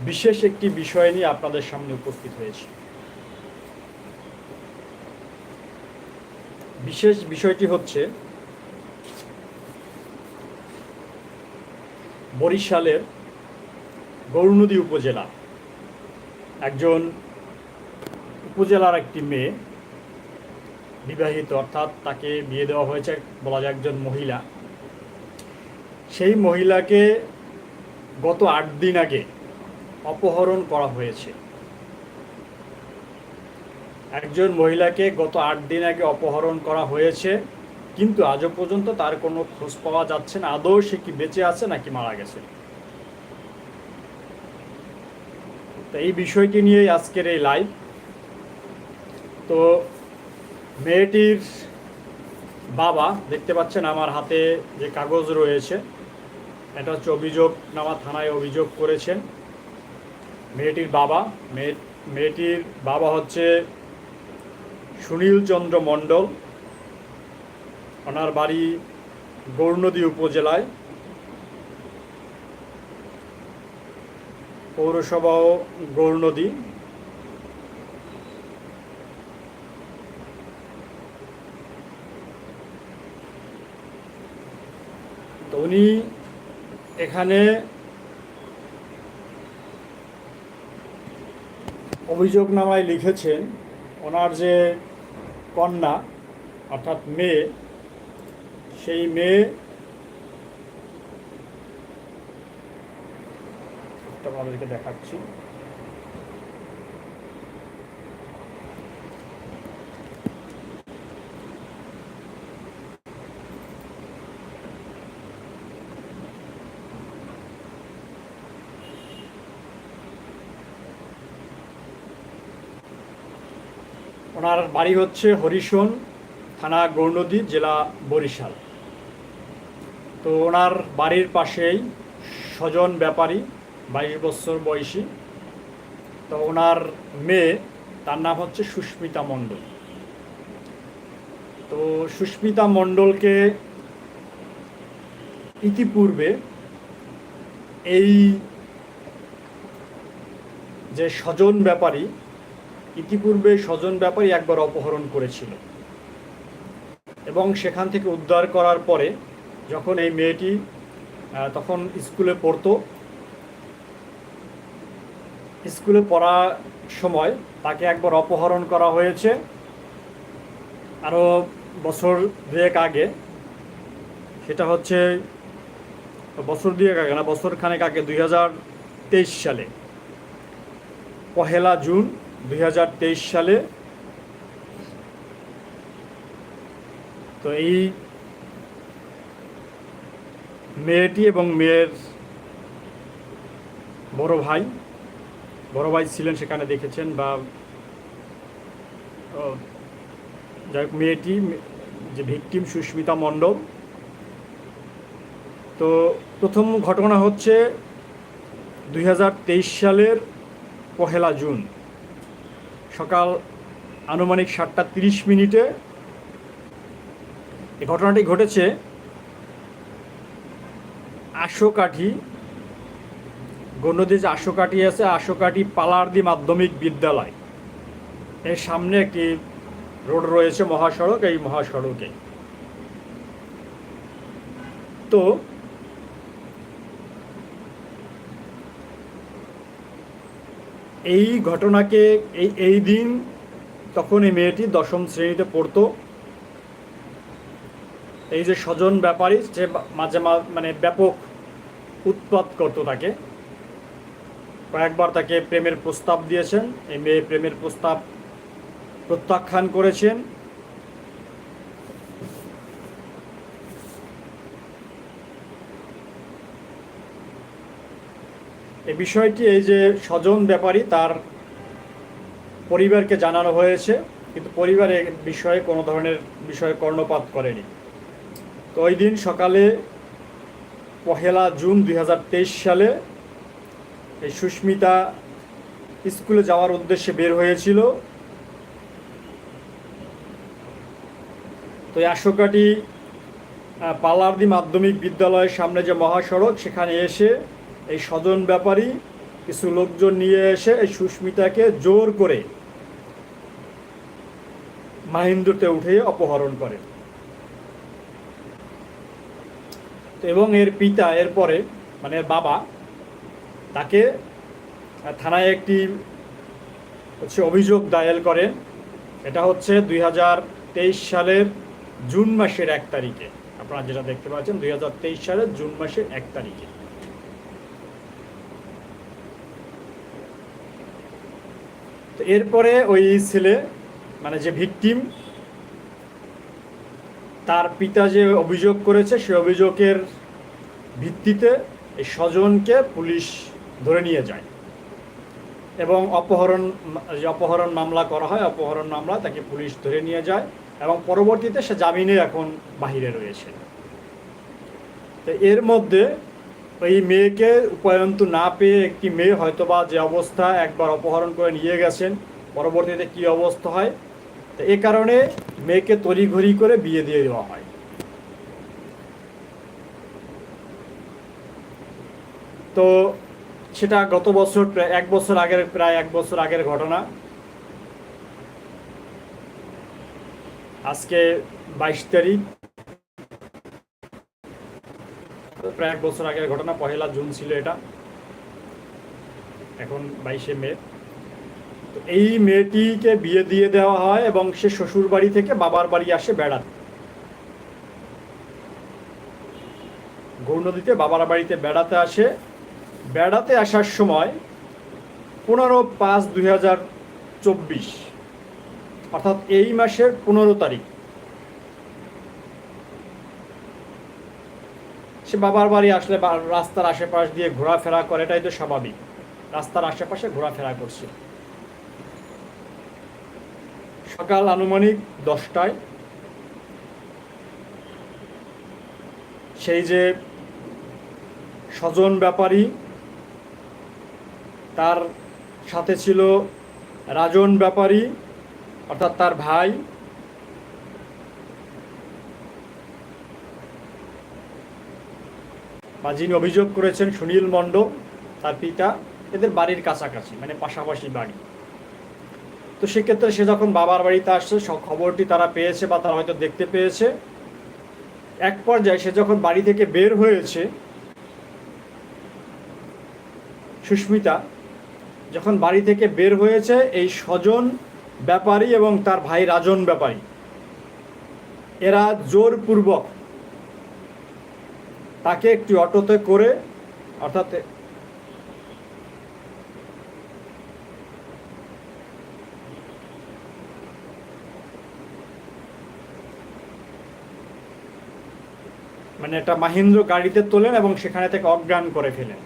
বিশেষ একটি বিষয় নিয়ে আপনাদের সামনে উপস্থিত হয়েছি। বিশেষ বিষয়টি হচ্ছে বরিশালের গৌরনদী উপজেলা। একজন উপজেলার একটি মেয়ে বিবাহিত, অর্থাৎ তাকে বিয়ে দেওয়া হয়েছে, বলা যায় একজন মহিলা। সেই মহিলাকে গত আট দিন আগে অপহরণ করা হয়েছে। একজন মহিলাকে গত আট দিন আগে অপহরণ করা হয়েছে, কিন্তু আজও পর্যন্ত তার কোনো খোঁজ পাওয়া যাচ্ছে না। আদৌ সে কি বেঁচে আছে নাকি মারা গেছে? তো এই বিষয়টি নিয়েই আজকের এই লাইভ তো মেয়েটির বাবা, দেখতে পাচ্ছেন আমার হাতে যে কাগজ রয়েছে, এটা হচ্ছে অভিযোগ, নামা থানায় অভিযোগ করেছেন। মেয়েটির বাবা, মেয়ে, মেয়েটির বাবা হচ্ছে সুনীল চন্দ্র মণ্ডল। ওনার বাড়ি গৌরনদী উপজেলায়। পৌরসভা গৌরনদী। উনি এখানে অভিযোগনামায় লিখেছেন ওনার যে কন্যা অর্থাৎ মেয়ে সেই মেয়ে আপনাদেরকে দেখাচ্ছি। ওনার বাড়ি হচ্ছে হরিশন, থানা গৌরনদী, জেলা বরিশাল। তো ওনার বাড়ির পাশেই স্বজন ব্যাপারী, বাইশ বছর বয়সী। তো ওনার মেয়ে, তার নাম হচ্ছে সুস্মিতা মণ্ডল। তো সুস্মিতা মণ্ডলকে ইতিপূর্বে এই যে স্বজন ব্যাপারী ইতিপূর্বে স্বজন ব্যাপারী একবার অপহরণ করেছিল। এবং সেখান থেকে উদ্ধার করার পরে যখন এই মেয়েটি তখন স্কুলে পড়তো। স্কুলে পড়ার সময় তাকে একবার অপহরণ করা হয়েছে। আরও বছর দুয়েক আগে, সেটা হচ্ছে বছর দুয়েক আগে না বছর খানেক আগে দু হাজার তেইশ সালে, পহেলা জুন দুই হাজার তেইশ সালে। তো এই মেয়েটি এবং মেয়ের বড় ভাই বড় ভাই ছিলেন সেখানে দেখেছেন বা যাই হোক, মেয়েটি যে ভিকটিম সুস্মিতা মণ্ডল। তো প্রথম ঘটনা হচ্ছে দুই হাজার তেইশ সালের পহেলা জুন। সকাল আনুমানিক সাতটা তিরিশ মিনিটে এই ঘটনাটি ঘটেছে আশোকাঠি। গণ্যদী যে আশোকাঠি আছে, আশোকাঠি পালারদি মাধ্যমিক বিদ্যালয়। এর সামনে একটি রোড রয়েছে মহাসড়ক, এই মহাসড়কে। তো এই ঘটনাকে এই এই দিন তখন এই মেয়েটি দশম শ্রেণীতে পড়তো। এই যে স্বজন ব্যাপারী যে মাঝে মানে ব্যাপক উৎপাত করতো তাকে। কয়েকবার তাকে প্রেমের প্রস্তাব দিয়েছেন। এই মেয়ে প্রেমের প্রস্তাব প্রত্যাখ্যান করেছেন। এই বিষয়টি এই যে স্বজন ব্যাপারী তার পরিবারকে জানানো হয়েছে কিন্তু পরিবার এ বিষয়ে কোনো ধরনের বিষয়ে কর্ণপাত করেনি। তো ওই দিন সকালে পহেলা জুন দু হাজার তেইশ সালে এই সুস্মিতা স্কুলে যাওয়ার উদ্দেশ্যে বের হয়েছিল। তো এই আশোকাটি আহ, পালারদি মাধ্যমিক বিদ্যালয়ের সামনে যে মহাসড়ক সেখানে এসে এই স্বজন ব্যাপারী কিছু লোকজন নিয়ে এসে এই সুস্মিতাকে জোর করে মাহিন্দুতে উঠিয়ে অপহরণ করে। এবং এর পিতা এরপরে মানে বাবা, তাকে থানায় একটি হচ্ছে অভিযোগ দায়ের করেন এটা হচ্ছে দুই হাজার তেইশ সালের জুন মাসের এক তারিখে। আপনারা যেটা দেখতে পাচ্ছেন, দুই হাজার তেইশ সালের জুন মাসের এক তারিখে। এরপরে ওই ছেলে মানে যে ভিকটিম, তার পিতা যে অভিযোগ করেছে, সে অভিযোগের ভিত্তিতে এই স্বজনকে পুলিশ ধরে নিয়ে যায় এবং অপহরণ যে অপহরণ মামলা করা হয়, অপহরণ মামলা তাকে পুলিশ ধরে নিয়ে যায় এবং পরবর্তীতে সে জামিনে এখন বাহিরে রয়েছে। তো এর মধ্যে ওই মেয়েকে উপায়ন্ত না পেয়ে একটি মেয়ে হয়তোবা যে অবস্থা একবার অপহরণ করে নিয়ে গেছেন, পরবর্তীতে কি অবস্থা হয়? তো এ কারণে মেয়েকে তড়িঘড়ি করে বিয়ে দিয়ে দেওয়া হয়। তো সেটা গত বছর এক বছর আগের, প্রায় এক বছর আগের ঘটনা। আজকে বাইশ তারিখ। প্রায় এক বছর আগের ঘটনা, পহেলা জুন ছিল এটা। এখন বাইশে মে। তো এই মেয়েটিকে বিয়ে দিয়ে দেওয়া হয় এবং সে শ্বশুর বাড়ি থেকে বাবার বাড়ি আসে বেড়াতে। গৌরনদীতে বাবার বাড়িতে বেড়াতে আসে। বেড়াতে আসার সময় পনেরো পাঁচ দুই হাজার চব্বিশ, অর্থাৎ এই মাসের পনেরো তারিখ সে বাবার বাড়ি আসলে রাস্তার আশেপাশ দিয়ে ঘোরাফেরা করে, এটাই তো স্বাভাবিক। রাস্তার আশেপাশে ঘোরাফেরা করছে। সকাল আনুমানিক দশটায় সেই যে স্বজন ব্যাপারী, তার সাথে ছিল রাজন ব্যাপারী, অর্থাৎ তার ভাই বা যিনি অভিযোগ করেছেন সুনীল মণ্ডল, তার পিতা, এদের বাড়ির কাছাকাছি মানে পাশাপাশি বাড়ি। তো সেক্ষেত্রে সে যখন বাবার বাড়িতে আসছে, সব খবরটি তারা পেয়েছে বা তারা হয়তো দেখতে পেয়েছে। এক পর্যায়ে সে যখন বাড়ি থেকে বের হয়েছে, সুস্মিতা যখন বাড়ি থেকে বের হয়েছে, এই স্বজন ব্যাপারী এবং তার ভাই রাজন ব্যাপারী, এরা জোরপূর্বক তাকে একটি অটোতে করে, অর্থাৎ মানে একটা মাহিন্দ্র গাড়িতে তোলেন এবং সেখানে থেকে অজ্ঞান করে ফেলেন।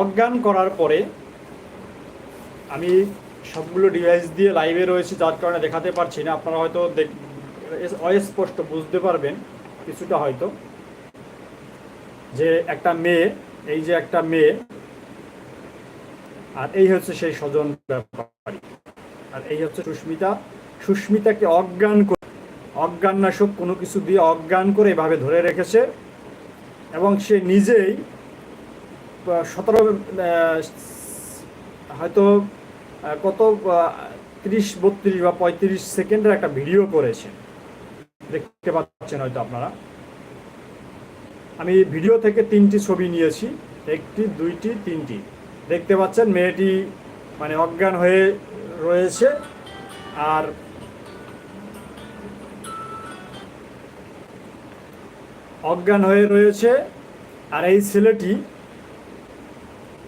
অজ্ঞান করার পরে আমি সবগুলো ডিভাইস দিয়ে লাইভে রয়েছি, যার কারণে দেখাতে পারছি না। আপনারা হয়তো অস্পষ্ট বুঝতে পারবেন। কিছুটা হয়তো, যে একটা মেয়ে, এই যে একটা মেয়ে, আর এই হচ্ছে সেই স্বজন ব্যাপারী। আর এই হচ্ছে সুস্মিতা। সুস্মিতাকে অজ্ঞান করে, অজ্ঞাননাশক কোনো কিছু দিয়ে অজ্ঞান করে এভাবে ধরে রেখেছে এবং সে নিজেই সতেরো হয়তো কত তিরিশ, বত্রিশ বা পঁয়ত্রিশ সেকেন্ডের একটা ভিডিও করেছে। দেখতে পাচ্ছেন হয়তো আপনারা। আমি ভিডিও থেকে তিনটি ছবি নিয়েছি, একটি, দুইটি, তিনটি। দেখতে পাচ্ছেন মেয়েটি মানে অজ্ঞান হয়ে রয়েছে আর অজ্ঞান হয়ে রয়েছে আর এই ছেলেটি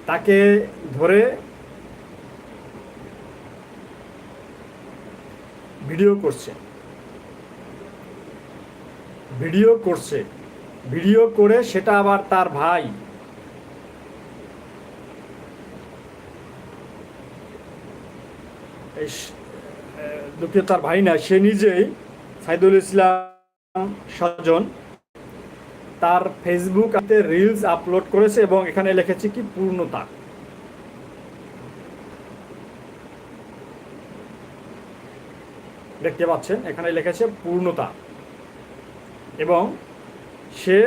তাকে ধরে ভিডিও করছে। ভিডিও করছে। ভিডিও করে সেটা আবার তার ভাই। দুঃখিত, তার ভাই না, সে নিজেই সাইদুল ইসলাম স্বজন তার ফেসবুক রিলস আপলোড করেছে এবং এখানে লিখেছে কি, পূর্ণতা। দেখতে পাচ্ছেন, এখানে লিখেছে পূর্ণতা। এবং সে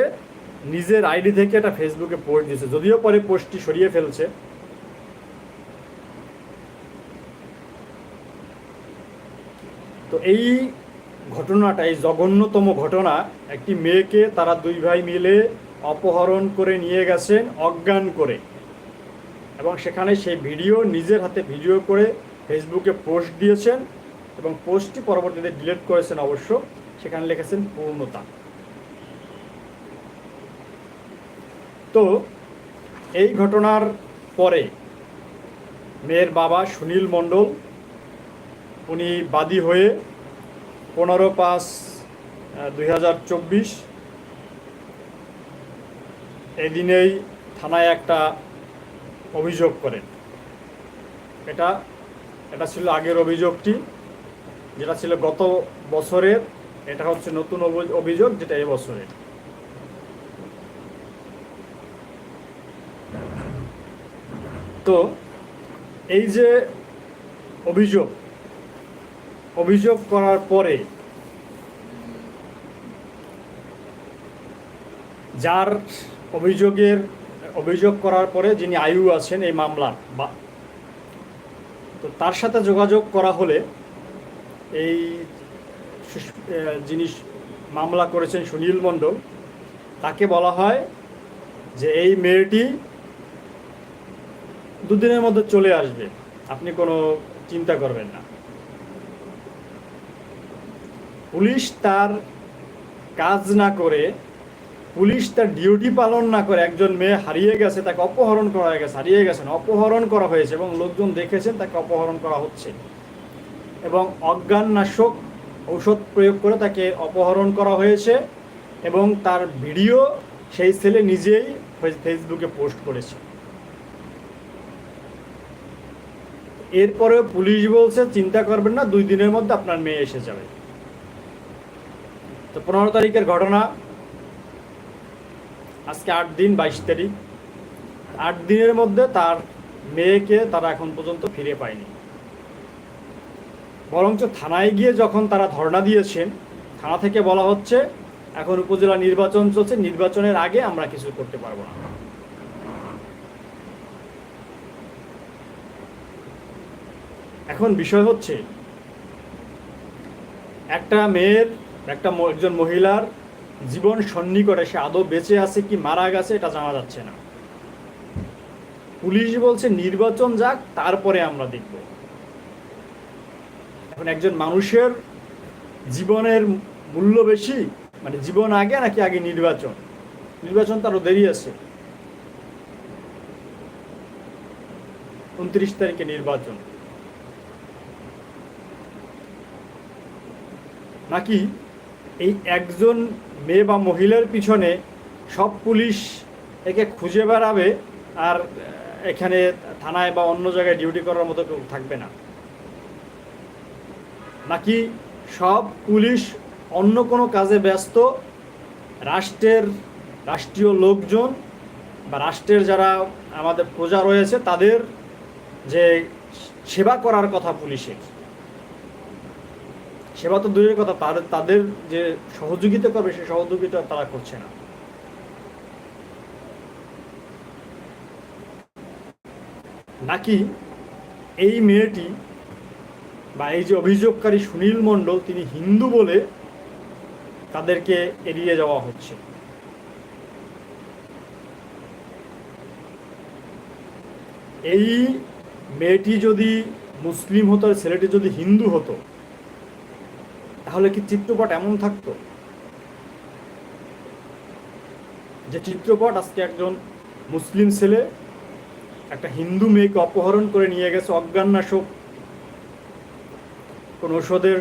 নিজের আইডি থেকে একটা ফেসবুকে পোস্ট দিয়েছে। যদিও পরে পোস্টটি সরিয়ে ফেলছে। তো এই ঘটনাটা, এই জঘন্যতম ঘটনা, একটি মেয়েকে তারা দুই ভাই মিলে অপহরণ করে নিয়ে গেছেন, অজ্ঞান করে। এবং সেখানে সেই ভিডিও, নিজের হাতে ভিডিও করে ফেসবুকে পোস্ট দিয়েছেন এবং পোস্টটি পরবর্তীতে ডিলিট করেছেন অবশ্য। সেখানে লিখেছেন পূর্ণতা। তো এই ঘটনার পরে মেয়ের বাবা সুনীল মণ্ডল, উনি বাদী হয়ে পনেরো পাঁচ দুই হাজার চব্বিশ এই দিনেই থানায় একটা অভিযোগ করেন। এটা এটা ছিল আগের অভিযোগটি, যেটা ছিল গত বছরের, এটা হচ্ছে নতুন অভি- অভিযোগ, যেটা এবছরের তো এই যে অভিযোগ অভিযোগ করার পরে যার অভিযোগের, অভিযোগ করার পরে যিনি আয়ু আছেন এই মামলার বা, তো তার সাথে যোগাযোগ করা হলে এই যিনি মামলা করেছেন সুনীল মণ্ডল, তাকে বলা হয় যে এই মেয়েটি দুদিনের মধ্যে চলে আসবে। আপনি কোনো চিন্তা করবেন না। পুলিশ তার কাজ না করে, পুলিশ তার ডিউটি পালন না করে একজন মেয়ে হারিয়ে গেছে, তাকে অপহরণ করা হয়ে গেছে, হারিয়ে গেছেন, অপহরণ করা হয়েছে এবং লোকজন দেখেছেন তাকে অপহরণ করা হচ্ছে এবং অজ্ঞাননাশক ঔষধ প্রয়োগ করে তাকে অপহরণ করা হয়েছে এবং তার ভিডিও সেই ছেলে নিজেই ফেসবুকে পোস্ট করেছে। এরপরেও পুলিশ বলছে, চিন্তা করবেন না, দুই দিনের মধ্যে আপনার মেয়ে এসে যাবে। তো পনেরো তারিখের ঘটনা। আজকে আট দিন, বাইশ তারিখ। আট দিনের মধ্যে তার মেয়েকে তারা এখন পর্যন্ত ফিরে পায়নি। বরঞ্চ থানায় গিয়ে যখন তারা ধর্ণা দিয়েছেন, থানা থেকে বলা হচ্ছে, এখন উপজেলা নির্বাচন চলছে, নির্বাচনের আগে আমরা কিছু করতে পারব না। এখন বিষয় হচ্ছে, একটা মেয়ের, একটা একজন মহিলার জীবন সন্নিকটে সে আদৌ বেঁচে আছে কি মারা গেছে এটা জানা যাচ্ছে না। পুলিশ বলছে নির্বাচন যাক, তারপরে আমরা দেখব। এখন একজন মানুষের জীবনের মূল্য বেশি মানে জীবন আগে নাকি আগে নির্বাচন? নির্বাচন তারও দেরি আছে। উনত্রিশ তারিখে নির্বাচন। নাকি এই একজন মেয়ে বা মহিলার পিছনে সব পুলিশ একে খুঁজে বেড়াবে আর এখানে থানায় বা অন্য জায়গায় ডিউটি করার মতো কেউ থাকবে না? নাকি সব পুলিশ অন্য কোনো কাজে ব্যস্ত? রাষ্ট্রের রাষ্ট্রীয় লোকজন বা রাষ্ট্রের যারা আমাদের প্রজা রয়েছে তাদের যে সেবা করার কথা পুলিশের। সেবা তো দূরের কথা তাদের তাদের যে সহযোগিতা করবে, সে সহযোগিতা তারা করছে না। নাকি এই মেয়েটি বা এই যে অভিযোগকারী সুনীল মণ্ডল, তিনি হিন্দু বলে তাদেরকে এড়িয়ে যাওয়া হচ্ছে? এই মেয়েটি যদি মুসলিম হতো আর ছেলেটি যদি হিন্দু হতো তাহলে কি চিত্রপট এমন থাকতো? যে চিত্রপট আজকে একজন মুসলিম ছেলে একটা হিন্দু মেয়েকে অপহরণ করে নিয়ে গেছে অজ্ঞাননাশক কোন ওষুধের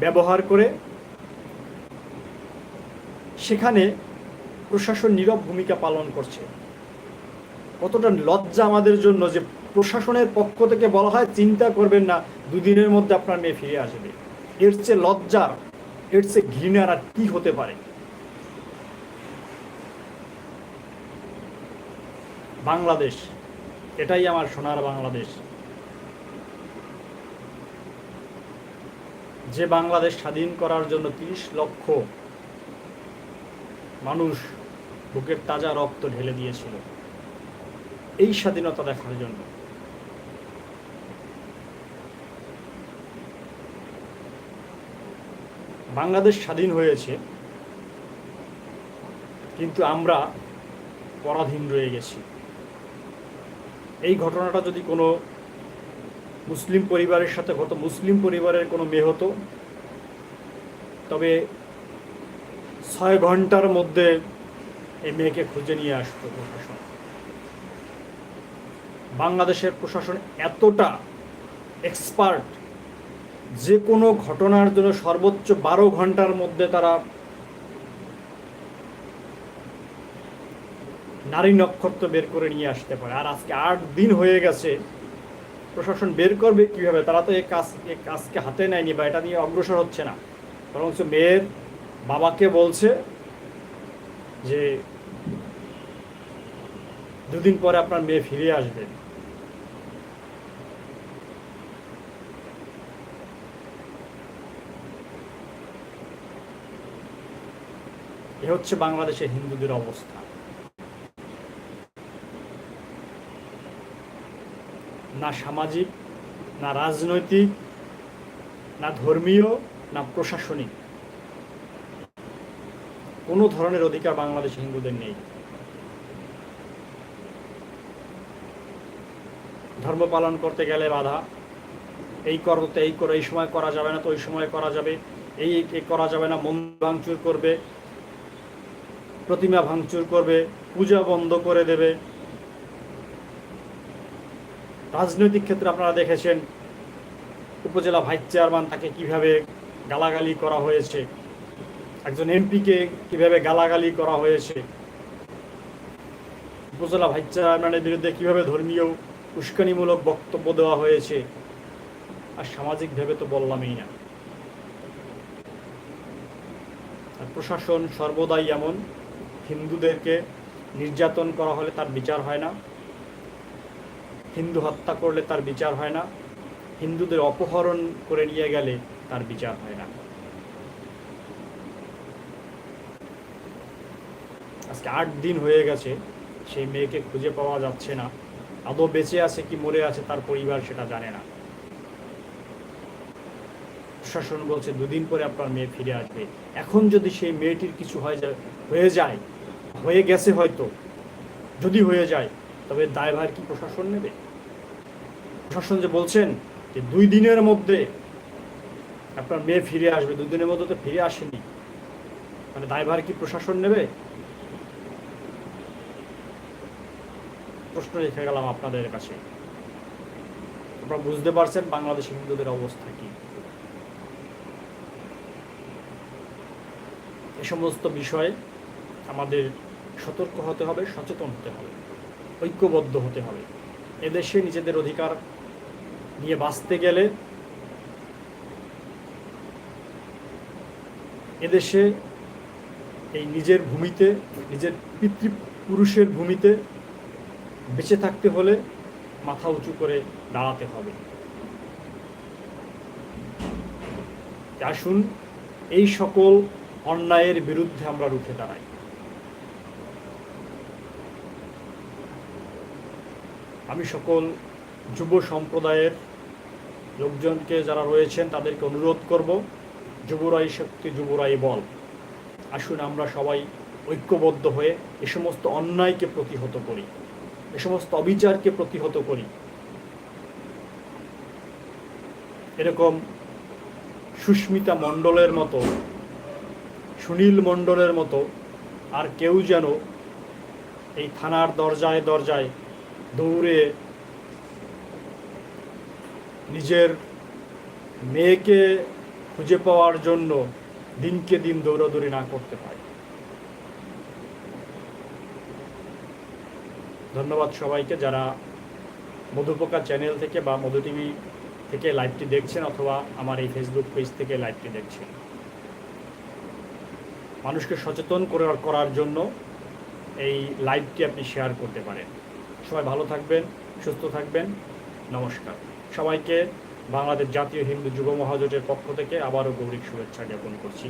ব্যবহার করে। সেখানে প্রশাসন নীরব ভূমিকা পালন করছে। কতটা লজ্জা আমাদের জন্য যে প্রশাসনের পক্ষ থেকে বলা হয়, চিন্তা করবেন না, দুদিনের মধ্যে আপনার মেয়ে ফিরে আসবে। এর চেয়ে লজ্জার, এর চেয়ে ঘৃণার আর কি হতে পারে? বাংলাদেশ, এটাই আমার সোনার বাংলাদেশ। যে বাংলাদেশ স্বাধীন করার জন্য তিরিশ লক্ষ মানুষ বুকের তাজা রক্ত ঢেলে দিয়েছিল, এই স্বাধীনতা দেখার জন্য। বাংলাদেশ স্বাধীন হয়েছে, কিন্তু আমরা পরাধীন রয়ে গেছি। এই ঘটনাটা যদি কোনো মুসলিম পরিবারের সাথে হতো, মুসলিম পরিবারের কোনো মেয়ে হতো, তবে ছয় ঘণ্টার মধ্যে এই মেয়েকে খুঁজে নিয়ে আসতো প্রশাসন। বাংলাদেশের প্রশাসন এতটা এক্সপার্ট যে কোনো ঘটনার জন্য সর্বোচ্চ বারো ঘণ্টার মধ্যে তারা নারী নক্ষত্র বের করে নিয়ে আসতে পারে। আর আজকে আট দিন হয়ে গেছে, প্রশাসন বের করবে কীভাবে? তারা তো এই কাজ, এই কাজকে হাতে নেয়নি বা এটা নিয়ে অগ্রসর হচ্ছে না। বরঞ্চ মেয়ের বাবাকে বলছে যে, দুদিন পরে আপনার মেয়ে ফিরে আসবে। এ হচ্ছে বাংলাদেশের হিন্দুদের অবস্থা। না সামাজিক, না রাজনৈতিক, না ধর্মীয়, না প্রশাসনিক। কোনো ধরনের অধিকার বাংলাদেশে হিন্দুদের নেই। ধর্ম পালন করতে গেলে বাধা। এই করতে এই করে, এই সময় করা যাবে না তো, ওই সময় করা যাবে। এই এই করা যাবে না, মন ভাঙচুর করবে। প্রতিমা ভাঙচুর করবে, পূজা বন্ধ করে দেবে। রাজনৈতিক ক্ষেত্রে আপনারা দেখেছেন, উপজেলা ভাইস চেয়ারম্যান তাকে কীভাবে গালাগালি করা হয়েছে, একজন এমপিকে কীভাবে গালাগালি করা হয়েছে। উপজেলা ভাইস চেয়ারম্যানের বিরুদ্ধে কীভাবে ধর্মীয় উস্কানিমূলক বক্তব্য দেওয়া হয়েছে, আর সামাজিকভাবে তো বললামই না। আর প্রশাসন সর্বদাই এমন। হিন্দুদেরকে নির্যাতন করা হলে তার বিচার হয় না। হিন্দু হত্যা করলে তার বিচার হয় না। হিন্দুদের অপহরণ করে নিয়ে গেলে তার বিচার হয় না। আজকে আট দিন হয়ে গেছে, সেই মেয়েকে খুঁজে পাওয়া যাচ্ছে না। আদৌ বেঁচে আছে কি মরে আছে তার পরিবার সেটা জানে না। প্রশাসন বলছে, দুদিন পরে আপনার মেয়ে ফিরে আসবে। এখন যদি সেই মেয়েটির কিছু হয়ে যায় হয়ে যায় হয়ে গেছে হয়তো। যদি হয়ে যায়, তবে দায়ভার কি প্রশাসন নেবে? প্রশাসন যে বলছেন যে দুই দিনের মধ্যে আপনার মেয়ে ফিরে আসবে, দুই দিনের মধ্যে তো ফিরে আসেনি। মানে দায়ভার কি প্রশাসন নেবে? প্রশ্ন রেখে গেলাম আপনাদের কাছে। আপনারা বুঝতে পারছেন বাংলাদেশের হিন্দুদের অবস্থা কি? এ সমস্ত বিষয়ে আমাদের সতর্ক হতে হবে, সচেতন হতে হবে, ঐক্যবদ্ধ হতে হবে। এদেশে নিজেদের অধিকার নিয়ে বাঁচতে গেলে এদেশে এই নিজের ভূমিতে, নিজের পিতৃপুরুষের ভূমিতে বেঁচে থাকতে হলে মাথা উঁচু করে দাঁড়াতে হবে। আসুন, এই সকল অন্যায়ের বিরুদ্ধে আমরা রুখে দাঁড়াই। আমি সকল যুব সম্প্রদায়ের লোকজনকে যারা রয়েছেন তাদেরকে অনুরোধ করব, যুবরাই শক্তি, যুবরাই বল। আসুন আমরা সবাই ঐক্যবদ্ধ হয়ে এ সমস্ত অন্যায়কে প্রতিহত করি, এ সমস্ত অবিচারকে প্রতিহত করি। এরকম সুস্মিতা মণ্ডলের মতো, সুনীল মণ্ডলের মতো আর কেউ যেন এই থানার দরজায় দরজায় দৌড়ে নিজের মেয়েকে খুঁজে পাওয়ার জন্য দিনকে দিন দৌড়াদৌড়ি না করতে পারে। ধন্যবাদ সবাইকে যারা মধুপোকা চ্যানেল থেকে বা মধু টিভি থেকে লাইভটি দেখছেন অথবা আমার এই ফেসবুক পেজ থেকে লাইভটি দেখছেন। মানুষকে সচেতন করে করার জন্য এই লাইভটি আপনি শেয়ার করতে পারেন। সবাই ভালো থাকবেন, সুস্থ থাকবেন। নমস্কার। সবাইকে বাংলাদেশ জাতীয় হিন্দু যুব মহাজোটের পক্ষ থেকে আবারও গৌরিক শুভেচ্ছা জ্ঞাপন করছি।